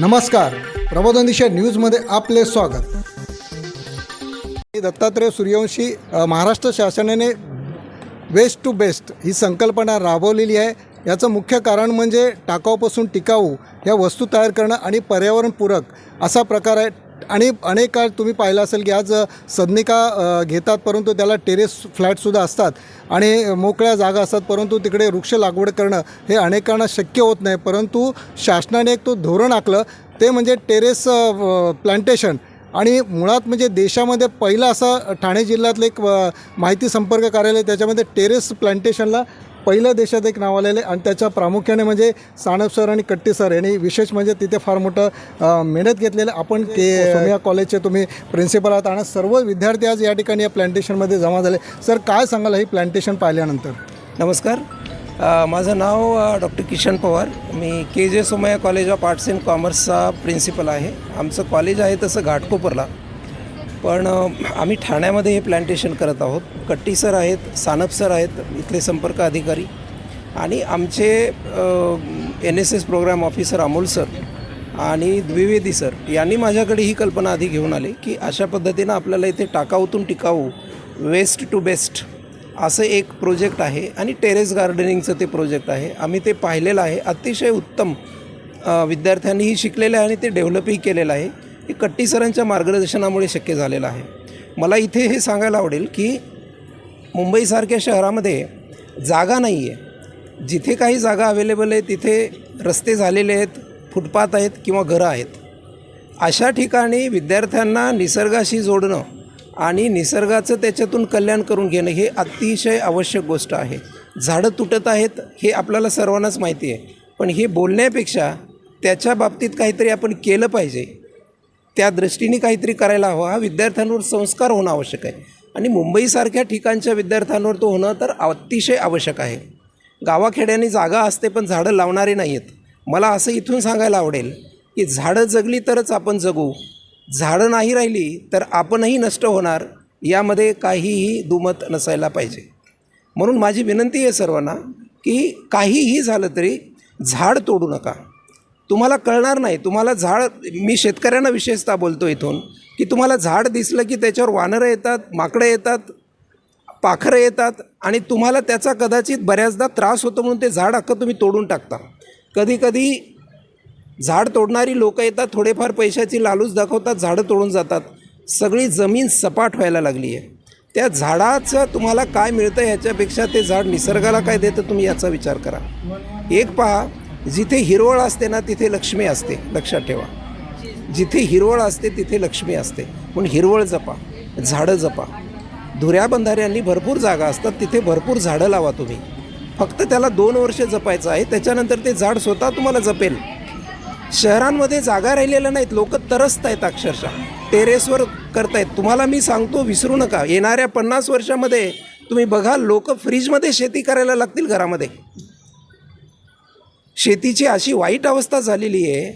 नमस्कार. प्रबोधन दिशा न्यूजमध्ये आपले स्वागत. मी दत्तात्रय सूर्यवंशी महाराष्ट्र शासनाने वेस्ट टू बेस्ट ही संकल्पना राबवलेली आहे. याचं मुख्य कारण म्हणजे टाकाऊपासून टिकाऊ या वस्तू तयार करणं आणि पर्यावरणपूरक असा प्रकार आहे. आणि अनेक काळ तुम्ही पाहिलं असेल की आज सदनिका घेतात परंतु त्याला टेरेस फ्लॅटसुद्धा असतात. आणि मोकळ्या जागा असतात परंतु तिकडे वृक्ष लागवड करणं हे अनेकांना शक्य होत नाही. परंतु शासनाने एक तो धोरण आखलं ते म्हणजे टेरेस प्लांटेशन. आणि मुळात म्हणजे देशामध्ये पहिलं असं ठाणे जिल्ह्यातलं एक माहिती संपर्क कार्यालय त्याच्यामध्ये टेरेस प्लांटेशनला पहिल्या देशात एक नाव आलेलं आहे आणि त्याच्या प्रामुख्याने म्हणजे साणप सर आणि कट्टी सर यांनी विशेष म्हणजे तिथे फार मोठं मेहनत घेतलेलं आपण के सोनिया कॉलेजचे तुम्ही प्रिन्सिपल आहात आणि सर्व विद्यार्थी आज या ठिकाणी या प्लांटेशनमध्ये जमा झाले. सर काय सांगाल ही प्लांटेशन पाहिल्यानंतर? नमस्कार. माझं नाव doctor Kishan Pawar. Me K J Somaiya college of arts and कॉमर्सचा प्रिन्सिपल आहे. आमचं कॉलेज आहे तसं घाटकोपरला. पण आम्ही ठाण्यामध्ये हे प्लांटेशन करत आहोत. कट्टी सर आहेत सानप सर आहेत इथले संपर्क अधिकारी आणि आमचे N S S program officer Amol sir आणि द्विवेदी सर यांनी माझ्याकडे ही कल्पना आधी घेऊन आली की अशा पद्धतीनं आपल्याला इथे टाकाऊतून टिकाऊ वेस्ट टू बेस्ट असं एक प्रोजेक्ट आहे आणि टेरेस गार्डनिंगचं ते प्रोजेक्ट आहे. आम्ही ते पाहिलेलं आहे. अतिशय उत्तम विद्यार्थ्यांनीही शिकलेलं आहे आणि ते डेव्हलपही केलेलं आहे. हे कट्टी सरांच्या मार्गदर्शनामुळे शक्य झालेलं आहे. मला इथे हे सांगायला आवडेल की मुंबईसारख्या शहरामध्ये जागा नाही आहे. जिथे काही जागा अवेलेबल आहे तिथे रस्ते झालेले आहेत फुटपाथ आहेत किंवा घरं आहेत. अशा ठिकाणी विद्यार्थ्यांना निसर्गाशी जोडणं आणि निसर्गाचं त्याच्यातून कल्याण करून घेणं हे अतिशय आवश्यक गोष्ट आहे. झाडं तुटत आहेत हे आपल्याला सर्वांनाच माहिती आहे. पण हे बोलण्यापेक्षा त्याच्या बाबतीत काहीतरी आपण केलं पाहिजे. त्या दृष्टीने काहीतरी करायला हवं. हा विद्यार्थ्यांवर संस्कार होणं आवश्यक आहे. आणि मुंबईसारख्या ठिकाणच्या विद्यार्थ्यांवर तो होणं तर अतिशय आवश्यक आहे. गावाखेड्याने जागा असते पण झाडं लावणारे नाही आहेत मला असं इथून सांगायला आवडेल की झाडं जगली तरच आपण जगू. झाडं नाही राहिली तर आपणही नष्ट होणार यामध्ये काहीही दुमत नसायला पाहिजे. म्हणून माझी विनंती आहे सर्वांना की काहीही झालं तरी झाड तोडू नका. तुम्हाला कळणार नाही. तुम्हाला झाड मी शेतकऱ्यांना विशेषतः बोलतो इथून की तुम्हाला झाड दिसलं की त्याच्यावर वानरं येतात माकडं येतात पाखरं येतात आणि तुम्हाला त्याचा कदाचित बऱ्याचदा त्रास होतो म्हणून ते झाड अख्खं तुम्ही तोडून टाकता. कधी कधी झाड तोडणारी लोकं येतात थोडेफार पैशाची लालूच दाखवतात झाडं तोडून जातात. सगळी जमीन सपाट व्हायला लागली आहे. त्या झाडाचं तुम्हाला काय मिळतं ह्याच्यापेक्षा ते झाड निसर्गाला काय देतं तुम्ही याचा विचार करा. एक पहा जिथे हिरवळ असते ना तिथे लक्ष्मी असते. लक्षात ठेवा. जिथे हिरवळ असते तिथे लक्ष्मी असते. म्हणून हिरवळ जपा झाडं जपा. धुऱ्या बंधाऱ्यांनी भरपूर जागा असतात तिथे भरपूर झाडं लावा तुम्ही. फक्त त्याला दोन वर्ष जपायचं आहे त्याच्यानंतर ते झाड स्वतः तुम्हाला जपेल. शहरांमध्ये जागा राहिलेल्या नाहीत लोक तरसत आहेत अक्षरशः. टेरेसवर करतायत. तुम्हाला मी सांगतो विसरू नका. येणाऱ्या पन्नास वर्षामध्ये तुम्ही बघा लोक फ्रीजमध्ये शेती करायला लागतील घरामध्ये. शेतीची अशी वाईट अवस्था झालेली आहे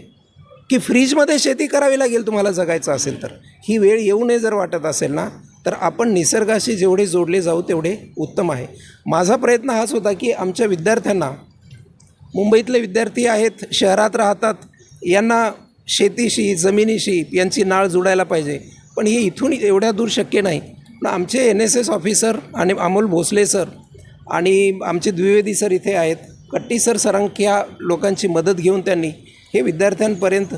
की फ्रीजमध्ये शेती करावी लागेल तुम्हाला जगायचं असेल तर. ही वेळ येऊ नये जर वाटत असेल ना तर आपण निसर्गाशी जेवढे जोडले जाऊ तेवढे उत्तम आहे. माझा प्रयत्न हाच होता की आमच्या विद्यार्थ्यांना मुंबईतले विद्यार्थी आहेत शहरात राहतात यांना शेतीशी जमिनीशी यांची नाळ जुडायला पाहिजे. पण हे इथून एवढ्या दूर शक्य नाही. पण आमचे एन एस एस ऑफिसर आणि अमोल भोसले सर आणि आमचे द्विवेदी सर इथे आहेत. कट्टीसर सरांख्या लोकांची मदत घेऊन त्यांनी हे विद्यार्थ्यांपर्यंत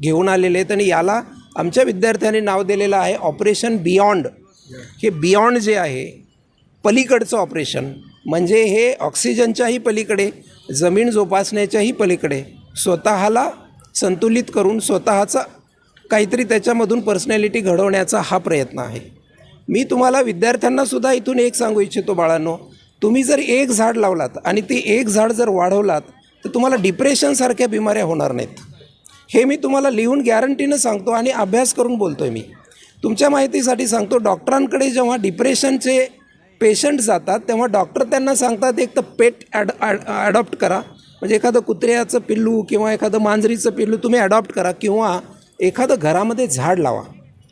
घेऊन आलेले आहेत आणि याला आमच्या विद्यार्थ्यांनी नाव दिलेलं आहे ऑपरेशन बियॉन्ड हे बियॉन्ड जे आहे पलीकडचं ऑपरेशन म्हणजे हे ऑक्सिजनच्याही पलीकडे जमीन जोपासण्याच्याही पलीकडे स्वतःला संतुलित करून स्वतःचा काहीतरी त्याच्यामधून पर्सनॅलिटी घडवण्याचा हा प्रयत्न आहे. मी तुम्हाला विद्यार्थ्यांनासुद्धा इथून एक सांगू इच्छितो बाळांनो तुम्ही जर एक झाड लावलात आणि ते एक झाड जर वाढवलात तर तुम्हाला डिप्रेशनसारख्या बिमाऱ्या होणार नाहीत. हे मी तुम्हाला लिहून गॅरंटीनं सांगतो आणि अभ्यास करून बोलतो आहे मी. तुमच्या माहितीसाठी सांगतो डॉक्टरांकडे जेव्हा डिप्रेशनचे पेशंट जातात तेव्हा डॉक्टर त्यांना सांगतात एक तर पेट ॲड ॲडॉप्ट करा. म्हणजे एखादं कुत्र्याचं पिल्लू किंवा एखादं मांजरीचं पिल्लू तुम्ही ॲडॉप्ट करा किंवा एखादं घरामध्ये झाड लावा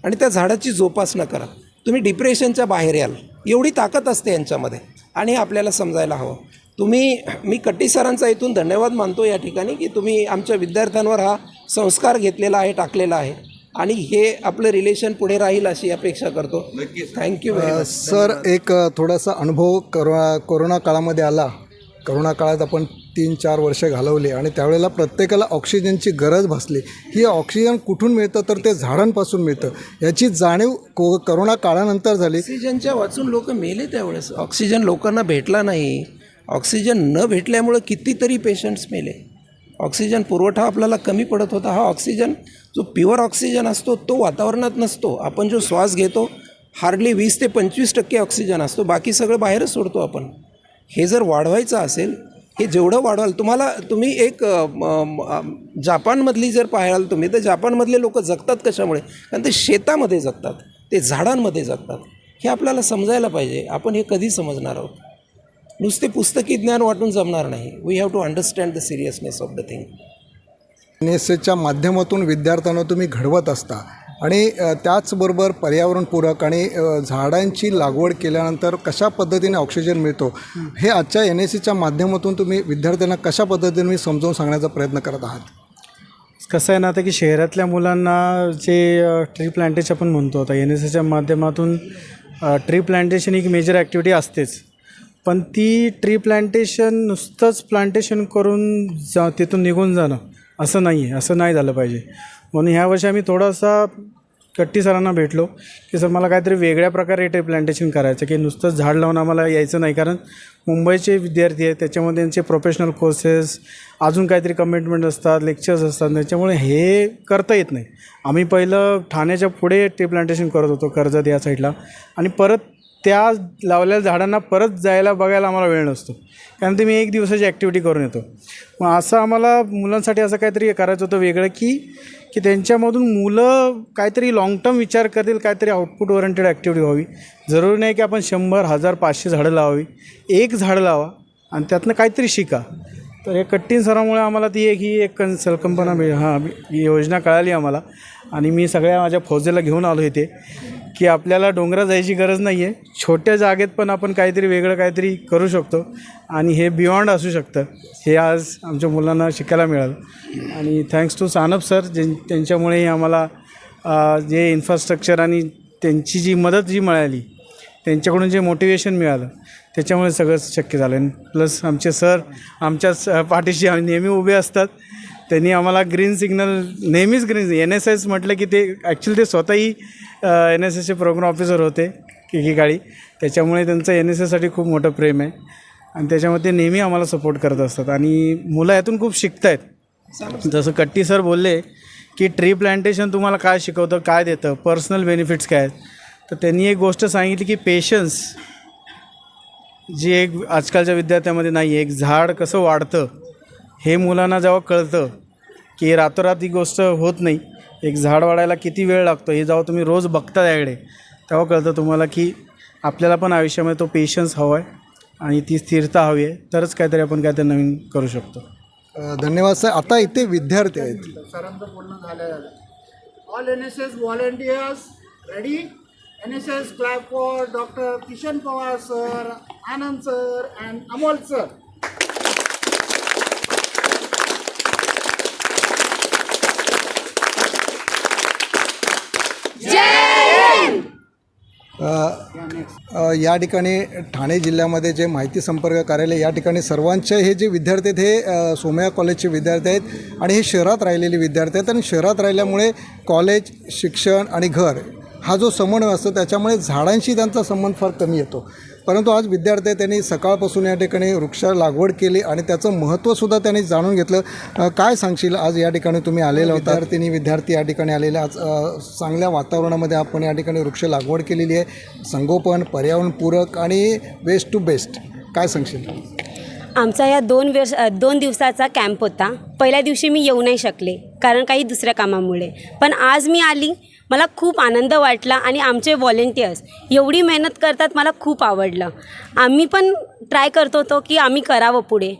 आणि त्या झाडाची जोपासना करा. तुम्ही डिप्रेशनच्या बाहेर याल. एवढी ताकद असते यांच्यामध्ये. आणि आपल्याला समजायला हवं. तुम्ही मी कट्टी सरांचा इथून धन्यवाद मानतो या ठिकाणी की तुम्ही आमच्या विद्यार्थ्यांवर हा संस्कार घेतलेला आहे टाकलेला आहे. आणि हे आपलं रिलेशन पुढे राहील अशी अपेक्षा करतो. थँक्यू सर एक थोडासा अनुभव करोना कोरोना काळामध्ये आला. करोना काळात आपण तीन चार वर्ष घालवले आणि त्यावेळेला प्रत्येकाला ऑक्सिजनची गरज भासली. ही ऑक्सिजन कुठून मिळतं? तर ते झाडांपासून मिळतं. याची जाणीव को करोना काळानंतर झाली. ऑक्सिजनच्या वाचून लोक मेले त्यावेळेस. ऑक्सिजन लोकांना भेटला नाही. ऑक्सिजन न भेटल्यामुळं कितीतरी पेशंट्स मेले. ऑक्सिजन पुरवठा आपल्याला कमी पडत होता. हा ऑक्सिजन जो प्युअर ऑक्सिजन असतो तो वातावरणात नसतो. आपण जो श्वास घेतो हार्डली वीस ते पंचवीस टक्के ऑक्सिजन असतो. बाकी सगळं बाहेरच सोडतो आपण. हे जर वाढवायचं असेल हे जेवढं वाढवाल तुम्हाला तुम्ही एक म, जापानमधली जर पाहाल तुम्ही तर जापानमधले लोक जगतात कशामुळे? कारण ते शेतामध्ये जगतात ते झाडांमध्ये जगतात. हे आपल्याला समजायला पाहिजे आपण हे कधी समजणार आहोत? नुसते पुस्तकी ज्ञान वाटून जमणार नाही. We have to understand the seriousness of the thing N S एच्या माध्यमातून विद्यार्थ्यांना तुम्ही घडवत असता आणि त्याचबरोबर पर्यावरणपूरक आणि झाडांची लागवड केल्यानंतर कशा पद्धतीने ऑक्सिजन मिळतो हे आजच्या एन एस सीच्या माध्यमातून तुम्ही विद्यार्थ्यांना कशा पद्धतीने मी समजावून सांगण्याचा प्रयत्न करत आहात? कसं आहे ना आता की शहरातल्या मुलांना जे ट्री प्लांटेशन आपण म्हणतो आता एन एस एसच्या माध्यमातून ट्री प्लांटेशन ही एक मेजर ॲक्टिव्हिटी असतेच. पण ती ट्री प्लांटेशन नुसतंच प्लांटेशन करून जा तिथून निघून जाणं असं नाही आहे असं नाही झालं पाहिजे. म्हणून ह्या वर्षी आम्ही थोडासा कट्टी सरांना भेटलो की सर मला काहीतरी वेगळ्या प्रकारे टे प्लांटेशन करायचं की नुसतंच झाड लावून आम्हाला यायचं नाही. कारण मुंबईचे विद्यार्थी आहेत त्याच्यामध्ये त्यांचे प्रोफेशनल कोर्सेस अजून काहीतरी कमिटमेंट असतात लेक्चर्स असतात. त्याच्यामुळे हे करता येत नाही. आम्ही पहिलं ठाण्याच्या पुढे ट्री प्लांटेशन करत होतो कर्जत या साईडला आणि परत त्या लावलेल्या झाडांना परत जायला बघायला आम्हाला वेळ नसतो. कारण ते मी एक दिवसाची ॲक्टिव्हिटी करून येतो. मग असं आम्हाला मुलांसाठी असं काहीतरी करायचं होतं वेगळं की की त्यांच्यामधून मुलं काहीतरी लाँग टर्म विचार करतील काहीतरी आउटपुट ओरिएंटेड ॲक्टिव्हिटी व्हावी. जरुरी नाही की आपण शंभर हजार पाचशे झाडं लावावी. एक झाड लावा आणि त्यातनं काहीतरी शिका. तर हे कट्टीन सरामुळे आम्हाला ती एक ही एक कन संकल्पना मिळ हां ही योजना कळाली आम्हाला. आणि मी सगळ्या माझ्या फौजेला घेऊन आलो इथे. की आपल्याला डोंगरात जायची गरज नाही आहे छोट्या जागेत पण आपण काहीतरी वेगळं काहीतरी करू शकतो. आणि हे बियॉन्ड असू शकतं. हे आज आमच्या मुलांना शिकायला मिळालं. आणि थँक्स टू सानप सर जे त्यांच्यामुळे आम्हाला जे इन्फ्रास्ट्रक्चर आणि त्यांची जी मदत जी मिळाली त्यांच्याकडून जे मोटिवेशन मिळालं त्याच्यामुळे सगळं शक्य झालं. आणि प्लस आमचे सर आमच्याच पाठीशी नेहमी उभे असतात. त्यांनी आम्हाला ग्रीन सिग्नल नेहमीच ग्रीन एन एस एस म्हटलं की ते ॲक्च्युली ते स्वतःही एन एस एसचे प्रोग्राम ऑफिसर होते एकेकाळी त्याच्यामुळे त्यांचं एन एस एससाठी खूप मोठं प्रेम आहे. आणि त्याच्यामध्ये ते नेहमी आम्हाला सपोर्ट करत असतात. आणि मुलं यातून खूप शिकत आहेत जसं कट्टी सर बोलले की ट्री प्लांटेशन तुम्हाला काय शिकवतं काय देतं पर्सनल बेनिफिट्स काय आहेत? तर त्यांनी एक गोष्ट सांगितली की पेशन्स जी एक आजकालच्या विद्यार्थ्यामध्ये नाही आहे एक झाड कसं वाढतं हे मुलांना जेव्हा कळतं की रातोरात ही गोष्ट होत नाही एक झाड वाढायला किती वेळ लागतो हे जेव्हा तुम्ही रोज बघता त्याकडे तेव्हा कळतं तुम्हाला की आपल्याला पण आयुष्यामध्ये तो पेशन्स हवा आहे आणि ती स्थिरता हवी आहे. तरच काहीतरी आपण काहीतरी नवीन करू शकतो. धन्यवाद सर. आता इथे विद्यार्थी आहेत. सरांचं बोलणं झालं all N S S volunteers ready N S S clap for doctor Kishan Pawar sir Anand sir and Amol sir या ठिकाणी ठाणे जिल्ह्यामध्ये जे माहिती संपर्क कार्यालय या ठिकाणी सर्वांचे हे जे विद्यार्थी आहेत हे सोमया कॉलेजचे विद्यार्थी आहेत आणि हे शहरात राहिलेले विद्यार्थी आहेत. आणि शहरात राहिल्यामुळे कॉलेज शिक्षण आणि घर हा जो समन्वय असतो त्याच्यामुळे झाडांशी त्यांचा संबंध फार कमी येतो. परंतु आज विद्यार्थी त्यांनी सकाळपासून या ठिकाणी वृक्ष लागवड केली आणि त्याचं महत्त्वसुद्धा त्यांनी जाणून घेतलं. काय सांगशील? आज या ठिकाणी तुम्ही आलेला होता विद्यार्थिनी विद्यार्थी या ठिकाणी आलेले आज चांगल्या वातावरणामध्ये आपण या ठिकाणी वृक्ष लागवड केलेली आहे. संगोपन पर्यावरणपूरक आणि वेस्ट टू बेस्ट काय सांगशील? आमचा या दोन वर्ष दोन दिवसाचा कॅम्प होता. पहिल्या दिवशी मी येऊ नाही शकले कारण काही दुसऱ्या कामामुळे. पण आज मी आली मला खूप आनंद वाटला आणि आमचे व्हॉलेंटियर्स एवढी मेहनत करतात मला खूप आवडलं. आम्ही पण ट्राय करत होतो की आम्ही करावं पुढे.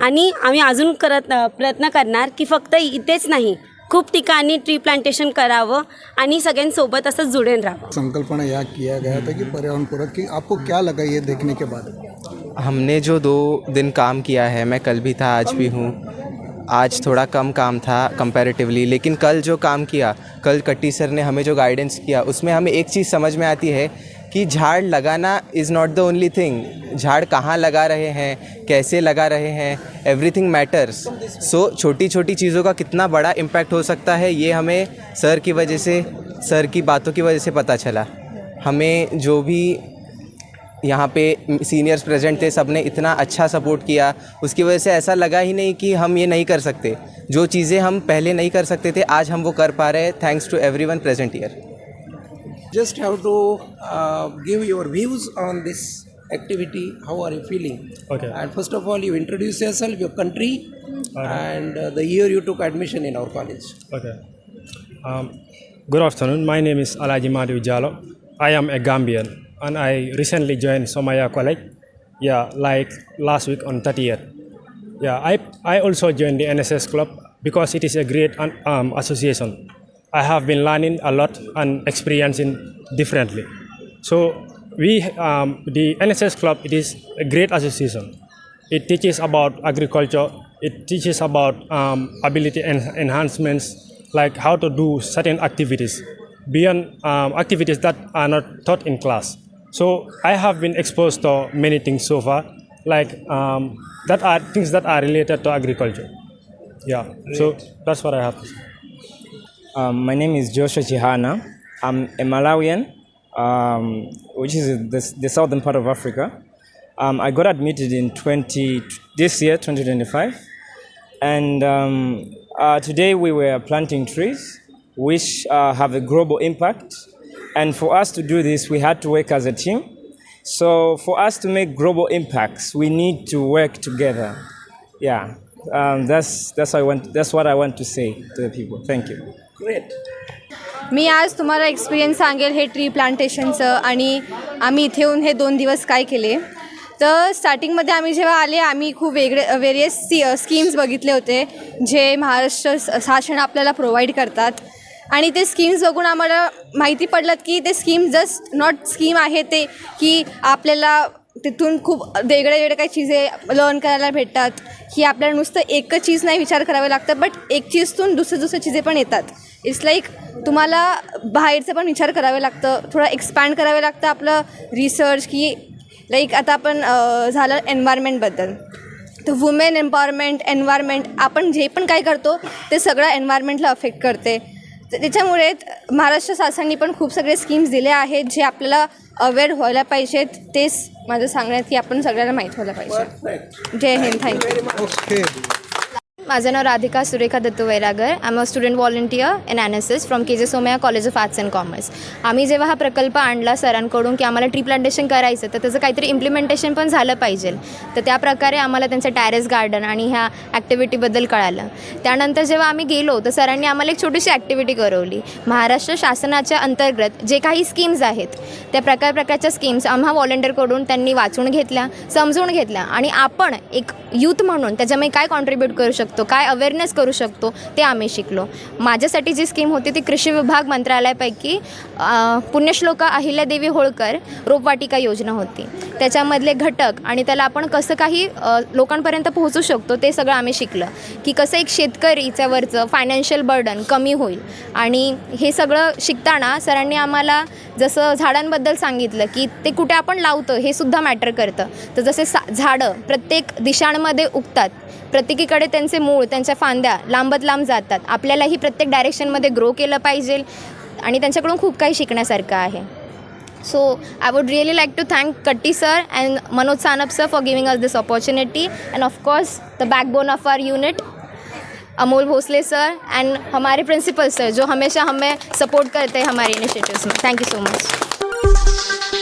आणि आम्ही अजून करत प्रयत्न करणार की फक्त इथेच नाही खूप ठिकाणी ट्री प्लांटेशन करावं आणि सगळ्यांसोबत असं जुळून राहावं. संकल्पना यह किया गया था कि पर्यावरण पूरक कि आपको क्या लगा ये देखने के बाद? हमने जो दो दिन काम किया है मैं कल भी था आज भी हूँ। आज थोड़ा कम काम था कंपैरेटिवली लेकिन कल जो काम किया, कल कट्टी सर ने हमें जो गाइडेंस किया, उसमें हमें एक चीज़ समझ में आती है कि झाड़ लगाना is not the only thing झाड़ कहाँ लगा रहे हैं, कैसे लगा रहे हैं एवरीथिंग मैटर्स सो छोटी छोटी चीज़ों का कितना बड़ा इम्पैक्ट हो सकता है, ये हमें सर की वजह से, सर की बातों की वजह से पता चला। हमें जो भी यहाँ पे सीनियर्स प्रेजेंट थे सबने इतना अच्छा सपोर्ट किया। उसकी वजह से ऐसा लगा ही नहीं कि हम ये नहीं कर सकते। जो चीज़ें हम पहले नहीं कर सकते थे आज हम वो कर पा रहे हैं। Thanks to everyone present here just have to give your views on this activity how are you feeling and first of all you introduce yourself your country and the year you took admission in our college good afternoon my name is Alaji Maru Jalo I am a Gambian and I recently joined Somaya College. Yeah, like last week on 30th. Yeah, I, I also joined the NSS club because it is a great um, association. I have been learning a lot and experiencing differently. So we, um, the NSS club, it is a great association. It teaches about agriculture. It teaches about um, ability en- enhancements, like how to do certain activities beyond um, activities that are not taught in class. So I have been exposed to many things so far, like um, that are things that are related to agriculture. Yeah. So that's what I have to say. Um, my name is Joshua Chihana. I'm a Malawian, um, which is the, the southern part of Africa. Um, I got admitted in 20 this year, 2025, and um, uh, today we were planting trees, which uh, have a global impact. And for us to do this, we had to work as a team. So for us to make global impacts, we need to work together. Yeah, um, that's that's what I want. That's what I want to say to the people. Thank you. great मी आज तुम्हाला experience सांगेल हे tree प्लांटेशनचं आणि आम्ही इथे येऊन हे दोन दिवस काय केले तर स्टार्टिंगमध्ये आम्ही जेव्हा आले आम्ही खूप वेगळे वेरियस सी स्कीम्स बघितले होते जे महाराष्ट्र शासन आपल्याला प्रोव्हाइड करतात आणि ते स्कीम्स बघून आम्हाला माहिती पडलं की ते स्कीम जस्ट नॉट स्कीम आहे ते की आपल्याला तिथून खूप वेगळे वेगळे काही चीजे लर्न करायला भेटतात की आपल्याला नुसतं एकच चीज नाही विचार करावे लागतं बट एक चीजतून दुसरे दुसरे चीजे पण येतात. इट्स लाईक तुम्हाला बाहेरचं पण विचार करावे लागतं थोडं एक्सपॅन्ड करावे लागतं आपलं रिसर्च की लाईक आता आपण झालं एन्व्हायरमेंटबद्दल तर वुमेन एम्पॉवरमेंट एन्व्हायरमेंट आपण जे पण काय करतो ते सगळं एन्व्हायरमेंटला अफेक्ट करते. त्याच्यामुळे महाराष्ट्र शासनाने पण खूप सगळे स्कीम्स दिले आहेत जे आपल्याला अवेअर व्हायला पाहिजेत तेच माझं सांगण्यात की आपण सगळ्यांना माहीत व्हायला पाहिजे. जय हिंद थँक्यू ओके माझं नाव Radhika Surekha Dattu Vairagar. I a student volunteer in N S S from K J Somaiya college of arts and commerce आम्ही जेव्हा हा प्रकल्प आणला सरांकडून की आम्हाला ट्री प्लांटेशन करायचं तर त्याचं काहीतरी इम्प्लिमेंटेशन पण झालं पाहिजे. तर त्या प्रकारे आम्हाला त्यांचं टॅरेस गार्डन आणि ह्या ॲक्टिव्हिटीबद्दल कळालं. त्यानंतर जेव्हा आम्ही गेलो तर सरांनी आम्हाला एक छोटीशी ॲक्टिव्हिटी करवली. महाराष्ट्र शासनाच्या अंतर्गत जे काही स्कीम्स आहेत त्या प्रकार प्रकारच्या स्कीम्स आम्हा व्हॉलंटियरकडून त्यांनी वाचून घेतल्या समजून घेतल्या आणि आपण एक यूथ म्हणून त्याच्यामध्ये काय कॉन्ट्रीब्यूट करू शकतो? काय अवेअरनेस करू शकतो ते आम्ही शिकलो. माझ्यासाठी जी स्कीम होती ती कृषी विभाग मंत्रालयापैकी पुण्यश्लोका अहिल्यादेवी होळकर रोपवाटिका योजना होती. त्याच्यामधले घटक आणि त्याला आपण कसं काही लोकांपर्यंत पोहोचू शकतो ते सगळं आम्ही शिकलं. की कसं एक शेतकरीच्यावरचं फायनान्शियल बर्डन कमी होईल. आणि हे सगळं शिकताना सरांनी आम्हाला जसं झाडांबद्दल सांगितलं की ते कुठे आपण लावतो हे सुद्धा मॅटर करतं. तर जसे सा झाडं प्रत्येक दिशांमध्ये उगतात प्रत्येकीकडे त्यांचे मूळ त्यांच्या फांद्या लांबत लांब जातात. आपल्यालाही प्रत्येक डायरेक्शनमध्ये ग्रो केलं पाहिजे आणि त्यांच्याकडून खूप काही शिकण्यासारखं आहे. So I would really like to thank Katti sir and Manoj Sanap sir for giving us this opportunity and of course the backbone of our unit Amol Bhosale sir and हमारे principal sir जो हमेशा हमें support करते हैं हमारे initiatives में. Thank you so much